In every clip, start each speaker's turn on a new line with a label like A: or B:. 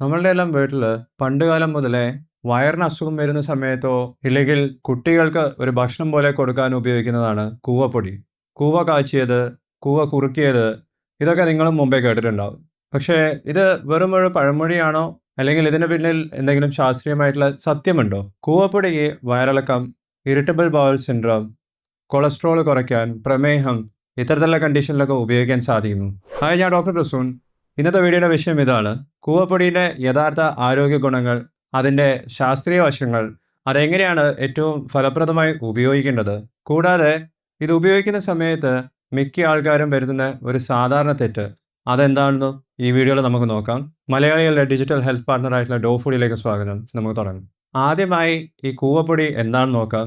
A: നമ്മളുടെ എല്ലാം വീട്ടിൽ പണ്ടുകാലം മുതലേ വയറിന് അസുഖം വരുന്ന സമയത്തോ ഇല്ലെങ്കിൽ കുട്ടികൾക്ക് ഒരു ഭക്ഷണം പോലെ കൊടുക്കാൻ ഉപയോഗിക്കുന്നതാണ് കൂവപ്പൊടി. കൂവ കാച്ചിയത് കൂവ കുറുക്കിയത് ഇതൊക്കെ നിങ്ങളും മുമ്പേ കേട്ടിട്ടുണ്ടാവും. പക്ഷേ ഇത് വെറും ഒരു പഴമൊഴിയാണോ? അല്ലെങ്കിൽ ഇതിന് പിന്നിൽ എന്തെങ്കിലും ശാസ്ത്രീയമായിട്ടുള്ള സത്യമുണ്ടോ? കൂവപ്പൊടിക്ക് വയറിളക്കം ഇറിറ്റബിൾ ബവൽ സിൻഡ്രോം കൊളസ്ട്രോൾ കുറയ്ക്കാൻ പ്രമേഹം ഇത്തരത്തിലുള്ള കണ്ടീഷനിലൊക്കെ ഉപയോഗിക്കാൻ സാധിക്കുന്നു. ഹായ് ഞാൻ ഡോക്ടർ പ്രസൂൺ. ഇന്നത്തെ വീഡിയോയുടെ വിഷയം ഇതാണ്. കൂവപ്പൊടിയുടെ യഥാർത്ഥ ആരോഗ്യ ഗുണങ്ങൾ അതിന്റെ ശാസ്ത്രീയ വശങ്ങൾ അതെങ്ങനെയാണ് ഏറ്റവും ഫലപ്രദമായി ഉപയോഗിക്കേണ്ടത്? കൂടാതെ ഇത് ഉപയോഗിക്കുന്ന സമയത്ത് മിക്ക ആൾക്കാരും വരുത്തുന്ന ഒരു സാധാരണ തെറ്റ്. അതെന്താണെന്ന് ഈ വീഡിയോയിൽ നമുക്ക് നോക്കാം. മലയാളികളുടെ ഡിജിറ്റൽ ഹെൽത്ത് പാർട്ണറായിട്ടുള്ള ഡോ ഫുഡിലേക്ക് സ്വാഗതം. നമുക്ക് തുടങ്ങാം. ആദ്യമായി ഈ കൂവപ്പൊടി എന്താണെന്ന് നോക്കാം.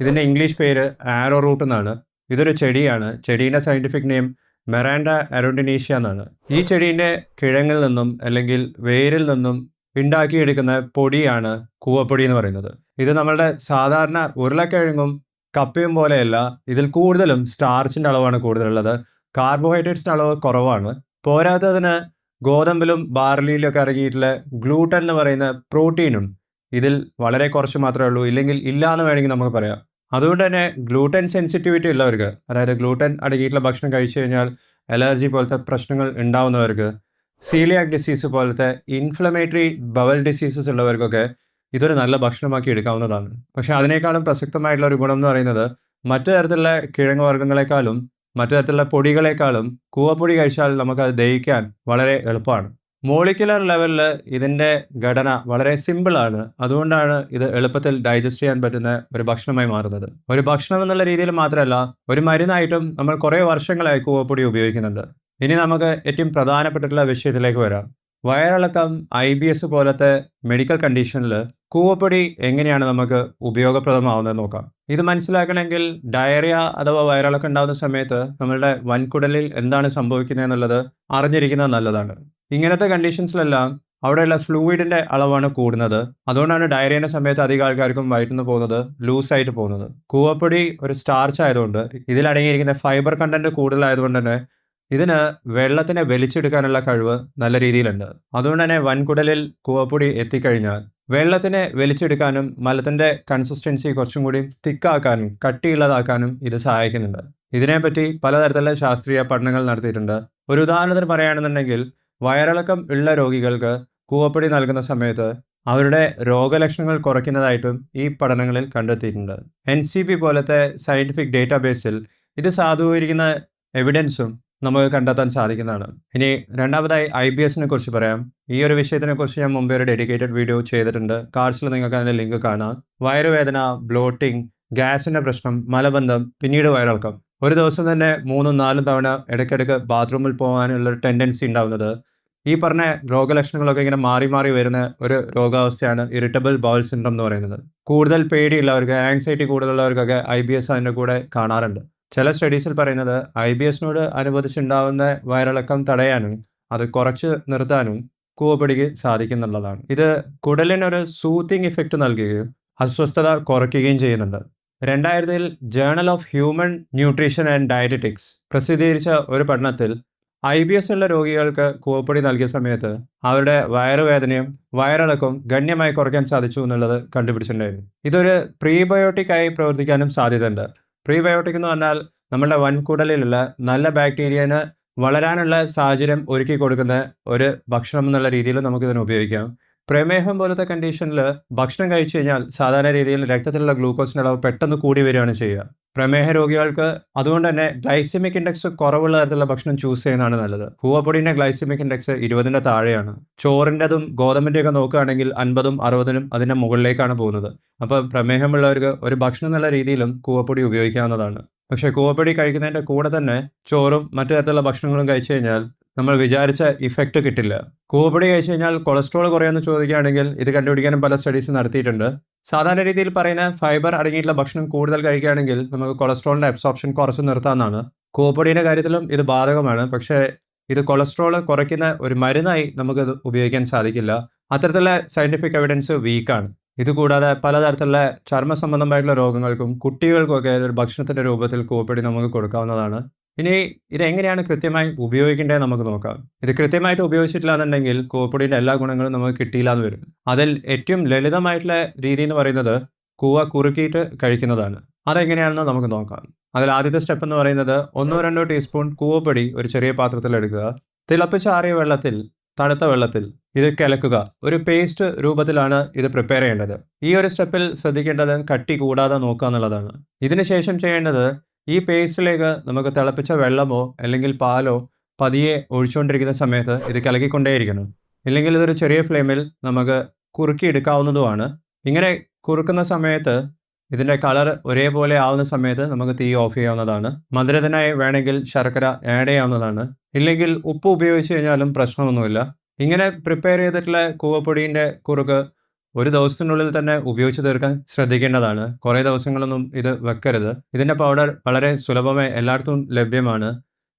A: ഇതിന്റെ ഇംഗ്ലീഷ് പേര് ആരോ റൂട്ട് എന്നാണ്. ഇതൊരു ചെടിയാണ്. ചെടീന്റെ സയന്റിഫിക് നെയിം മെറാൻഡ അരോണ്ടിനേഷ്യ എന്നാണ് ഈ ചെടീന്റെ കിഴങ്ങിൽ നിന്നും അല്ലെങ്കിൽ വേരിൽ നിന്നും ഉണ്ടാക്കിയെടുക്കുന്ന പൊടിയാണ് കൂവപ്പൊടി എന്ന് പറയുന്നത്. ഇത് നമ്മളുടെ സാധാരണ ഉരുളക്കിഴങ്ങും കപ്പയും പോലെയല്ല ഇതിൽ കൂടുതലും സ്റ്റാർച്ചിന്റെ അളവാണ് കൂടുതലുള്ളത്. കാർബോഹൈഡ്രേറ്റ്സിന്റെ അളവ് കുറവാണ്. പോരാത്തതിന് ഗോതമ്പിലും ബാർലിയിലൊക്കെ ഇറങ്ങിയിട്ടുള്ള ഗ്ലൂട്ടൻ എന്ന് പറയുന്ന പ്രോട്ടീനും ഇതിൽ വളരെ കുറച്ച് മാത്രമേ ഉള്ളൂ. ഇല്ലെങ്കിൽ ഇല്ല എന്ന് വേണമെങ്കിൽ നമുക്ക് പറയാം. അതുകൊണ്ട് തന്നെ ഗ്ലൂട്ടൻ സെൻസിറ്റിവിറ്റി ഉള്ളവർക്ക് അതായത് ഗ്ലൂട്ടൻ അടങ്ങിയിട്ടുള്ള ഭക്ഷണം കഴിച്ചു കഴിഞ്ഞാൽ അലർജി പോലത്തെ പ്രശ്നങ്ങൾ ഉണ്ടാവുന്നവർക്ക് സീലിയാക് ഡിസീസ് പോലത്തെ ഇൻഫ്ലമേറ്ററി ബവൽ ഡിസീസസ് ഉള്ളവർക്കൊക്കെ ഇതൊരു നല്ല ഭക്ഷണമാക്കി എടുക്കാവുന്നതാണ്. പക്ഷേ അതിനേക്കാളും പ്രസക്തമായിട്ടുള്ള ഒരു ഗുണം എന്ന് പറയുന്നത് മറ്റു തരത്തിലുള്ള കിഴങ്ങ് വർഗങ്ങളെക്കാളും മറ്റു തരത്തിലുള്ള പൊടികളെക്കാളും കൂവപ്പൊടി കഴിച്ചാൽ നമുക്കത് ദഹിക്കാൻ വളരെ എളുപ്പമാണ്. മോളിക്കുലർ ലെവലിൽ ഇതിന്റെ ഘടന വളരെ സിമ്പിളാണ്. അതുകൊണ്ടാണ് ഇത് എളുപ്പത്തിൽ ഡൈജസ്റ്റ് ചെയ്യാൻ പറ്റുന്ന ഒരു ഭക്ഷണമായി മാറുന്നത്. ഒരു ഭക്ഷണം എന്നുള്ള രീതിയിൽ മാത്രമല്ല ഒരു മരുന്നായിട്ടും നമ്മൾ കുറേ വർഷങ്ങളായി കൂവപ്പൊടി ഉപയോഗിക്കുന്നുണ്ട്. ഇനി നമുക്ക് ഏറ്റവും പ്രധാനപ്പെട്ടിട്ടുള്ള വിഷയത്തിലേക്ക് വരാം. വയറിളക്കം ഐ ബി എസ് പോലത്തെ മെഡിക്കൽ കണ്ടീഷനിൽ കൂവപ്പൊടി എങ്ങനെയാണ് നമുക്ക് ഉപയോഗപ്രദമാവുന്നത് നോക്കാം. ഇത് മനസ്സിലാക്കണമെങ്കിൽ ഡയറിയ അഥവാ വയറിളക്കം ഉണ്ടാകുന്ന സമയത്ത് നമ്മളുടെ വൻകുടലിൽ എന്താണ് സംഭവിക്കുന്നത് എന്നുള്ളത് അറിഞ്ഞിരിക്കുന്നത് നല്ലതാണ്. ഇങ്ങനത്തെ കണ്ടീഷൻസിലെല്ലാം അവിടെയുള്ള ഫ്ലൂയിഡിന്റെ അളവാണ് കൂടുന്നത്. അതുകൊണ്ടാണ് ഡയറിയന്റെ സമയത്ത് അധികം ആൾക്കാർക്കും വയറ്റുന്നു പോകുന്നത് ലൂസായിട്ട് പോകുന്നത്. കൂവപ്പൊടി ഒരു സ്റ്റാർച്ച് ആയതുകൊണ്ട് ഇതിലടങ്ങിയിരിക്കുന്ന ഫൈബർ കണ്ടന്റ് കൂടുതലായതുകൊണ്ട് തന്നെ ഇതിന് വെള്ളത്തിനെ വലിച്ചെടുക്കാനുള്ള കഴിവ് നല്ല രീതിയിലുണ്ട്. അതുകൊണ്ട് തന്നെ വൻകുടലിൽ കൂവപ്പൊടി എത്തിക്കഴിഞ്ഞാൽ വെള്ളത്തിനെ വലിച്ചെടുക്കാനും മലത്തിന്റെ കൺസിസ്റ്റൻസി കുറച്ചും കൂടി തിക്കാക്കാനും കട്ടിയുള്ളതാക്കാനും ഇത് സഹായിക്കുന്നുണ്ട്. ഇതിനെപ്പറ്റി പലതരത്തിലുള്ള ശാസ്ത്രീയ പഠനങ്ങൾ നടത്തിയിട്ടുണ്ട്. ഒരു ഉദാഹരണത്തിന് പറയുകയാണെന്നുണ്ടെങ്കിൽ വയറിളക്കം ഉള്ള രോഗികൾക്ക് കൂവപ്പൊടി നൽകുന്ന സമയത്ത് അവരുടെ രോഗലക്ഷണങ്ങൾ കുറയ്ക്കുന്നതായിട്ടും ഈ പഠനങ്ങളിൽ കണ്ടെത്തിയിട്ടുണ്ട്. എൻ സി പി പോലത്തെ സയന്റിഫിക് ഡേറ്റാബേസിൽ ഇത് സാധൂകരിക്കുന്ന എവിഡൻസും നമുക്ക് കണ്ടെത്താൻ സാധിക്കുന്നതാണ്. ഇനി രണ്ടാമതായി ഐ ബി എസിനെ കുറിച്ച് പറയാം. ഈ ഒരു വിഷയത്തിനെ കുറിച്ച് ഞാൻ മുമ്പേ ഒരു ഡെഡിക്കേറ്റഡ് വീഡിയോ ചെയ്തിട്ടുണ്ട്. കാർഡ്സിൽ നിങ്ങൾക്ക് അതിന്റെ ലിങ്ക് കാണാം. വയറുവേദന ബ്ലോട്ടിംഗ് ഗ്യാസിന്റെ പ്രശ്നം മലബന്ധം പിന്നീട് വയറിളക്കം. ഒരു ദിവസം തന്നെ മൂന്നും നാലും തവണ ഇടയ്ക്കിടയ്ക്ക് ബാത്റൂമിൽ പോകാനുള്ള ടെൻഡൻസി ഉണ്ടാവുന്നത് ഈ പറഞ്ഞ രോഗലക്ഷണങ്ങളൊക്കെ ഇങ്ങനെ മാറി മാറി വരുന്ന ഒരു രോഗാവസ്ഥയാണ് ഇറിറ്റബിൾ ബൗൾ സിൻഡ്രം എന്ന് പറയുന്നത്. കൂടുതൽ പേടിയുള്ളവർക്ക് ആങ്സൈറ്റി കൂടുതലുള്ളവർക്കൊക്കെ ഐ ബി എസ് അതിന്റെ കൂടെ കാണാറുണ്ട്. ചില സ്റ്റഡീസിൽ പറയുന്നത് ഐ ബി എസിനോട് അനുബന്ധിച്ചുണ്ടാവുന്ന വയറിളക്കം തടയാനും അത് കുറച്ച് നിർത്താനും കൂവപ്പിടിക്ക് സാധിക്കുന്നുള്ളതാണ്. ഇത് കുടലിനൊരു സൂത്തിങ് ഇഫക്റ്റ് നൽകുകയും അസ്വസ്ഥത കുറയ്ക്കുകയും ചെയ്യുന്നുണ്ട്. രണ്ടായിരത്തിൽ journal of human nutrition and dietetics പ്രസിദ്ധീകരിച്ച ഒരു പഠനത്തിൽ ഐ ബി എസ് ഉള്ള രോഗികൾക്ക് കൂവപ്പൊടി നൽകിയ സമയത്ത് അവരുടെ വയറുവേദനയും വയറിളക്കവും ഗണ്യമായി കുറയ്ക്കാൻ സാധിച്ചു എന്നുള്ളത് കണ്ടുപിടിച്ചിട്ടുണ്ടായിരുന്നു. ഇതൊരു പ്രീബയോട്ടിക് ആയി പ്രവർത്തിക്കാനും സാധ്യതയുണ്ട്. പ്രീബയോട്ടിക് എന്ന് പറഞ്ഞാൽ നമ്മുടെ വൻകുടലിലുള്ള നല്ല ബാക്ടീരിയന് വളരാനുള്ള സാഹചര്യം ഒരുക്കി കൊടുക്കുന്ന ഒരു ഭക്ഷണം എന്നുള്ള രീതിയിൽ നമുക്കിതിനെ ഉപയോഗിക്കാം. പ്രമേഹം പോലത്തെ കണ്ടീഷനിൽ ഭക്ഷണം കഴിച്ചു കഴിഞ്ഞാൽ സാധാരണ രീതിയിൽ രക്തത്തിലുള്ള ഗ്ലൂക്കോസിന്റെ അളവ് പെട്ടെന്ന് കൂടി വരികയാണ് ചെയ്യുക. പ്രമേഹ രോഗികൾക്ക് അതുകൊണ്ട് തന്നെ ഗ്ലൈസമിക് ഇൻഡെക്സ് കുറവുള്ള തരത്തിലുള്ള ഭക്ഷണം ചൂസ് ചെയ്യുന്നതാണ് നല്ലത്. പൂവപ്പൊടിന്റെ ഗ്ലൈസമിക് ഇൻഡെക്സ് ഇരുപതിന്റെ താഴെയാണ്. ചോറിന്റെതും ഗോതമ്പിന്റെയൊക്കെ നോക്കുകയാണെങ്കിൽ അൻപതും അറുപതിനും അതിന്റെ മുകളിലേക്കാണ് പോകുന്നത്. അപ്പോൾ പ്രമേഹമുള്ളവർക്ക് ഒരു ഭക്ഷണം എന്നുള്ള രീതിയിലും കൂവപ്പൊടി ഉപയോഗിക്കാവുന്നതാണ്. പക്ഷേ കൂവപ്പൊടി കഴിക്കുന്നതിന്റെ കൂടെ തന്നെ ചോറും മറ്റു തരത്തിലുള്ള ഭക്ഷണങ്ങളും കഴിച്ചു കഴിഞ്ഞാൽ നമ്മൾ വിചാരിച്ച ഇഫക്റ്റ് കിട്ടില്ല. കൂവപ്പൊടി കഴിച്ചു കഴിഞ്ഞാൽ കൊളസ്ട്രോൾ കുറയുമെന്ന് ചോദിക്കുകയാണെങ്കിൽ ഇത് കണ്ടുപിടിക്കാനും പല സ്റ്റഡീസ് നടത്തിയിട്ടുണ്ട്. സാധാരണ രീതിയിൽ പറയുന്ന ഫൈബർ അടങ്ങിയിട്ടുള്ള ഭക്ഷണം കൂടുതൽ കഴിക്കുകയാണെങ്കിൽ നമുക്ക് കൊളസ്ട്രോളിന്റെ അബ്സോർപ്ഷൻ കുറച്ച് നിർത്താമെന്നാണ് കൂവപ്പൊടിയുടെ കാര്യത്തിലും ഇത് ബാധകമാണ്. പക്ഷേ ഇത് കൊളസ്ട്രോൾ കുറയ്ക്കുന്ന ഒരു മരുന്നായി നമുക്കത് ഉപയോഗിക്കാൻ സാധിക്കില്ല. അത്തരത്തിലുള്ള സയന്റിഫിക് എവിഡൻസ് വീക്കാണ് ഇതുകൂടാതെ പലതരത്തിലുള്ള ചർമ്മ സംബന്ധമായിട്ടുള്ള രോഗങ്ങൾക്കും കുട്ടികൾക്കും ഒക്കെ ഒരു ഭക്ഷണത്തിന്റെ രൂപത്തിൽ കൂവപ്പൊടി നമുക്ക് കൊടുക്കാവുന്നതാണ്. ഇനി ഇതെങ്ങനെയാണ് കൃത്യമായി ഉപയോഗിക്കേണ്ടത് നമുക്ക് നോക്കാം. ഇത് കൃത്യമായിട്ട് ഉപയോഗിച്ചിട്ടില്ല എന്നുണ്ടെങ്കിൽ കൂവപ്പൊടിയുടെ എല്ലാ ഗുണങ്ങളും നമുക്ക് കിട്ടിയില്ല എന്ന് വരും. അതിൽ ഏറ്റവും ലളിതമായിട്ടുള്ള രീതി എന്ന് പറയുന്നത് കൂവ കുറുക്കിയിട്ട് കഴിക്കുന്നതാണ്. അതെങ്ങനെയാണെന്ന് നമുക്ക് നോക്കാം. അതിൽ ആദ്യത്തെ സ്റ്റെപ്പ് എന്ന് പറയുന്നത് ഒന്നോ രണ്ടോ ടീസ്പൂൺ കൂവപ്പൊടി ഒരു ചെറിയ പാത്രത്തിൽ എടുക്കുക. തിളപ്പിച്ചാറിയ വെള്ളത്തിൽ തണുത്ത വെള്ളത്തിൽ ഇത് കിളക്കുക ഒരു പേസ്റ്റ് രൂപത്തിലാണ് ഇത് പ്രിപ്പയർ ചെയ്യേണ്ടത്. ഈ ഒരു സ്റ്റെപ്പിൽ ശ്രദ്ധിക്കേണ്ടത് കട്ടി കൂടാതെ നോക്കുക എന്നുള്ളതാണ്. ഇതിനുശേഷം ചെയ്യേണ്ടത് ഈ പേസ്റ്റിലേക്ക് നമുക്ക് തിളപ്പിച്ച വെള്ളമോ അല്ലെങ്കിൽ പാലോ പതിയെ ഒഴിച്ചുകൊണ്ടിരിക്കുന്ന സമയത്ത് ഇത് കലക്കിക്കൊണ്ടേയിരിക്കണം. ഇല്ലെങ്കിൽ ഇതൊരു ചെറിയ ഫ്ലെയിമിൽ നമുക്ക് കുറുക്കി എടുക്കാവുന്നതുമാണ് ഇങ്ങനെ കുറുക്കുന്ന സമയത്ത് ഇതിന്റെ കളർ ഒരേപോലെ ആവുന്ന സമയത്ത് നമുക്ക് തീ ഓഫ് ചെയ്യാവുന്നതാണ്. മധുരത്തിനായി വേണമെങ്കിൽ ശർക്കര ആഡ് ചെയ്യാവുന്നതാണ്. ഇല്ലെങ്കിൽ ഉപ്പ് ഉപയോഗിച്ച് കഴിഞ്ഞാലും പ്രശ്നമൊന്നുമില്ല. ഇങ്ങനെ പ്രിപ്പയർ ചെയ്തിട്ടുള്ള കൂവപ്പൊടീന്റെ കുറുക്ക് ഒരു ദിവസത്തിനുള്ളിൽ തന്നെ ഉപയോഗിച്ച് തീർക്കാൻ ശ്രദ്ധിക്കേണ്ടതാണ്. കുറേ ദിവസങ്ങളൊന്നും ഇത് വെക്കരുത്. ഇതിന്റെ പൗഡർ വളരെ സുലഭമായി എല്ലായിടത്തും ലഭ്യമാണ്.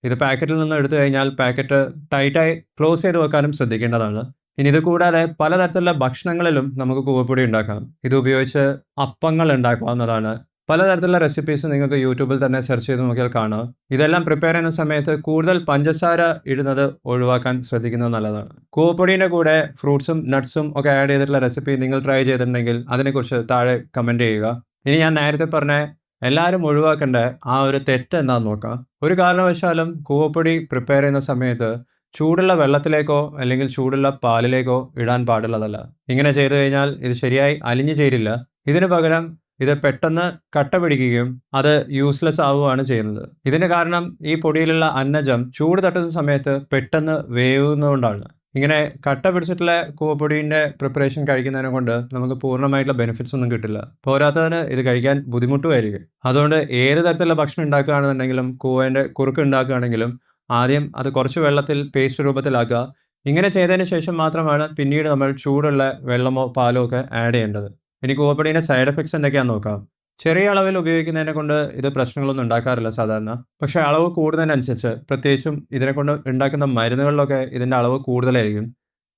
A: ഇത് പാക്കറ്റിൽ നിന്ന് എടുത്തു കഴിഞ്ഞാൽ പാക്കറ്റ് ടൈറ്റായി ക്ലോസ് ചെയ്ത് വെക്കാനും ശ്രദ്ധിക്കേണ്ടതാണ്. ഇനി ഇത് കൂടാതെ പലതരത്തിലുള്ള ഭക്ഷണങ്ങളിലും നമുക്ക് കൂവപ്പൊടി ഉണ്ടാക്കാം. ഇത് ഉപയോഗിച്ച് അപ്പങ്ങൾ ഉണ്ടാക്കാവുന്നതാണ്. പലതരത്തിലുള്ള റെസിപ്പീസ് നിങ്ങൾക്ക് യൂട്യൂബിൽ തന്നെ സെർച്ച് ചെയ്ത് നോക്കിയാൽ കാണുക ഇതെല്ലാം പ്രിപ്പയർ ചെയ്യുന്ന സമയത്ത് കൂടുതൽ പഞ്ചസാര ഇടുന്നത് ഒഴിവാക്കാൻ ശ്രദ്ധിക്കുന്നത് നല്ലതാണ്. കൂവപ്പൊടീന്റെ കൂടെ ഫ്രൂട്ട്സും നട്ട്സും ഒക്കെ ആഡ് ചെയ്തിട്ടുള്ള റെസിപ്പി നിങ്ങൾ ട്രൈ ചെയ്തിട്ടുണ്ടെങ്കിൽ അതിനെക്കുറിച്ച് താഴെ കമന്റ് ചെയ്യുക. ഇനി ഞാൻ നേരത്തെ പറഞ്ഞ എല്ലാവരും ഒഴിവാക്കേണ്ട ആ ഒരു തെറ്റ് എന്താണെന്ന് നോക്കാം. ഒരു കാരണവശാലും കൂവപ്പൊടി പ്രിപ്പയർ ചെയ്യുന്ന സമയത്ത് ചൂടുള്ള വെള്ളത്തിലേക്കോ അല്ലെങ്കിൽ ചൂടുള്ള പാലിലേക്കോ ഇടാൻ പാടുള്ളതല്ല. ഇങ്ങനെ ചെയ്തു കഴിഞ്ഞാൽ ഇത് ശരിയായി അലിഞ്ഞു ചേരില്ല. ഇതിനു പകരം ഇത് പെട്ടെന്ന് കട്ട പിടിക്കുകയും അത് യൂസ്ലെസ് ആവുകയാണ് ചെയ്യുന്നത്. ഇതിന് കാരണം ഈ പൊടിയിലുള്ള അന്നജം ചൂട് തട്ടുന്ന സമയത്ത് പെട്ടെന്ന് വേവുന്നതുകൊണ്ടാണ്. ഇങ്ങനെ കട്ട പിടിച്ചിട്ടുള്ള കൂവപ്പൊടിന്റെ പ്രിപ്പറേഷൻ കഴിക്കുന്നതിനെ കൊണ്ട് നമുക്ക് പൂർണമായിട്ടുള്ള ബെനിഫിറ്റ്സ് ഒന്നും കിട്ടില്ല. പോരാത്തതിന് ഇത് കഴിക്കാൻ ബുദ്ധിമുട്ടുമായിരിക്കും. അതുകൊണ്ട് ഏത് തരത്തിലുള്ള ഭക്ഷണം ഉണ്ടാക്കുകയാണെന്നുണ്ടെങ്കിലും കൂവേന്റെ കുറുക്ക് ഉണ്ടാക്കുകയാണെങ്കിലും ആദ്യം അത് കുറച്ച് വെള്ളത്തിൽ പേസ്റ്റ് രൂപത്തിലാക്കുക. ഇങ്ങനെ ചെയ്തതിന് ശേഷം മാത്രമാണ് പിന്നീട് നമ്മൾ ചൂടുള്ള വെള്ളമോ പാലോ ഒക്കെ ആഡ് ചെയ്യേണ്ടത്. ഇനി കൂവപ്പൊടീന്റെ സൈഡ് എഫക്ട്സ് എന്തൊക്കെയാണെന്ന് നോക്കാം. ചെറിയ അളവിൽ ഉപയോഗിക്കുന്നതിനെ കൊണ്ട് ഇത് പ്രശ്നങ്ങളൊന്നും ഉണ്ടാക്കാറില്ല സാധാരണ. പക്ഷേ അളവ് കൂടുന്നതിനനുസരിച്ച് പ്രത്യേകിച്ചും ഇതിനെ കൊണ്ട് ഉണ്ടാക്കുന്ന മരുന്നുകളിലൊക്കെ ഇതിന്റെ അളവ് കൂടുതലായിരിക്കും.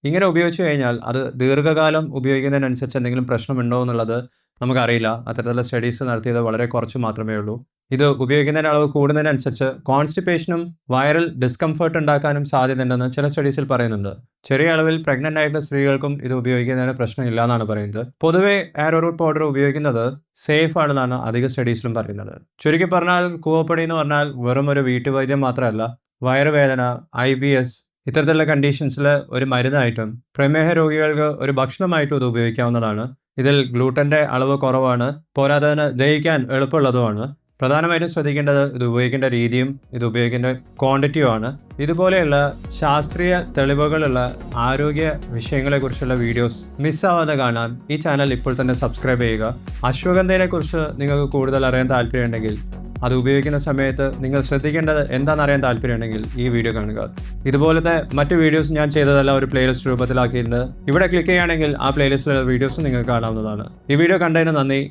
A: ഇങ്ങനെ ഉപയോഗിച്ച് കഴിഞ്ഞാൽ അത് ദീർഘകാലം ഉപയോഗിക്കുന്നതിനനുസരിച്ച് എന്തെങ്കിലും പ്രശ്നമുണ്ടോ എന്നുള്ളത് നമുക്കറിയില്ല. അത്തരത്തിലുള്ള സ്റ്റഡീസ് നടത്തിയത് വളരെ കുറച്ച് മാത്രമേ ഉള്ളൂ. ഇത് ഉപയോഗിക്കുന്നതിന് അളവ് കൂടുന്നതിനനുസരിച്ച് കോൺസ്റ്റിപ്പേഷനും വൈറൽ ഡിസ്കംഫർട്ട് ഉണ്ടാക്കാനും സാധ്യതയുണ്ടെന്ന് ചില സ്റ്റഡീസിൽ പറയുന്നുണ്ട്. ചെറിയ അളവിൽ പ്രഗ്നന്റ് ആയിട്ടുള്ള സ്ത്രീകൾക്കും ഇത് ഉപയോഗിക്കുന്നതിന് പ്രശ്നമില്ല എന്നാണ് പറയുന്നത്. പൊതുവേ ആരോറൂട്ട് പൗഡർ ഉപയോഗിക്കുന്നത് സേഫ് ആണെന്നാണ് അധിക സ്റ്റഡീസിലും പറയുന്നത്. ചുരുക്കി പറഞ്ഞാൽ കൂവപ്പൊടി എന്ന് പറഞ്ഞാൽ വെറും ഒരു വീട്ടുവൈദ്യം മാത്രമല്ല വയറുവേദന ഐ ബി എസ് ഇത്തരത്തിലുള്ള കണ്ടീഷൻസിൽ ഒരു മരുന്നായിട്ടും പ്രമേഹ രോഗികൾക്ക് ഒരു ഭക്ഷണമായിട്ടും ഇത് ഉപയോഗിക്കാവുന്നതാണ്. ഇതിൽ ഗ്ലൂട്ടന്റെ അളവ് കുറവാണ് പോരാത്തതിന് ദഹിക്കാൻ എളുപ്പമുള്ളതുമാണ്. പ്രധാനമായിട്ടും ശ്രദ്ധിക്കേണ്ടത് ഇത് ഉപയോഗിക്കേണ്ട രീതിയും ഇത് ഉപയോഗിക്കേണ്ട ക്വാണ്ടിറ്റിയുമാണ്. ഇതുപോലെയുള്ള ശാസ്ത്രീയ തെളിവുകളുള്ള ആരോഗ്യ വിഷയങ്ങളെക്കുറിച്ചുള്ള വീഡിയോസ് മിസ്സാവാതെ കാണാൻ ഈ ചാനൽ ഇപ്പോൾ തന്നെ സബ്സ്ക്രൈബ് ചെയ്യുക. അശ്വഗന്ധയെക്കുറിച്ച് നിങ്ങൾക്ക് കൂടുതൽ അറിയാൻ താല്പര്യമുണ്ടെങ്കിൽ അത് ഉപയോഗിക്കുന്ന സമയത്ത് നിങ്ങൾ ശ്രദ്ധിക്കേണ്ടത് എന്താണെന്ന് അറിയാൻ താല്പര്യമുണ്ടെങ്കിൽ ഈ വീഡിയോ കാണുക. ഇതുപോലത്തെ മറ്റ് വീഡിയോസ് ഞാൻ ചെയ്തതെല്ലാം ഒരു പ്ലേലിസ്റ്റ് രൂപത്തിലാക്കിയിട്ടുണ്ട്. ഇവിടെ ക്ലിക്ക് ചെയ്യുകയാണെങ്കിൽ ആ പ്ലേലിസ്റ്റിലുള്ള വീഡിയോസ് നിങ്ങൾക്ക് കാണാവുന്നതാണ്. ഈ വീഡിയോ കണ്ടതിന് നന്ദി.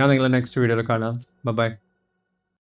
A: ഞാൻ നിങ്ങളെ നെക്സ്റ്റ് വീഡിയോയിൽ കാണാം. ബൈ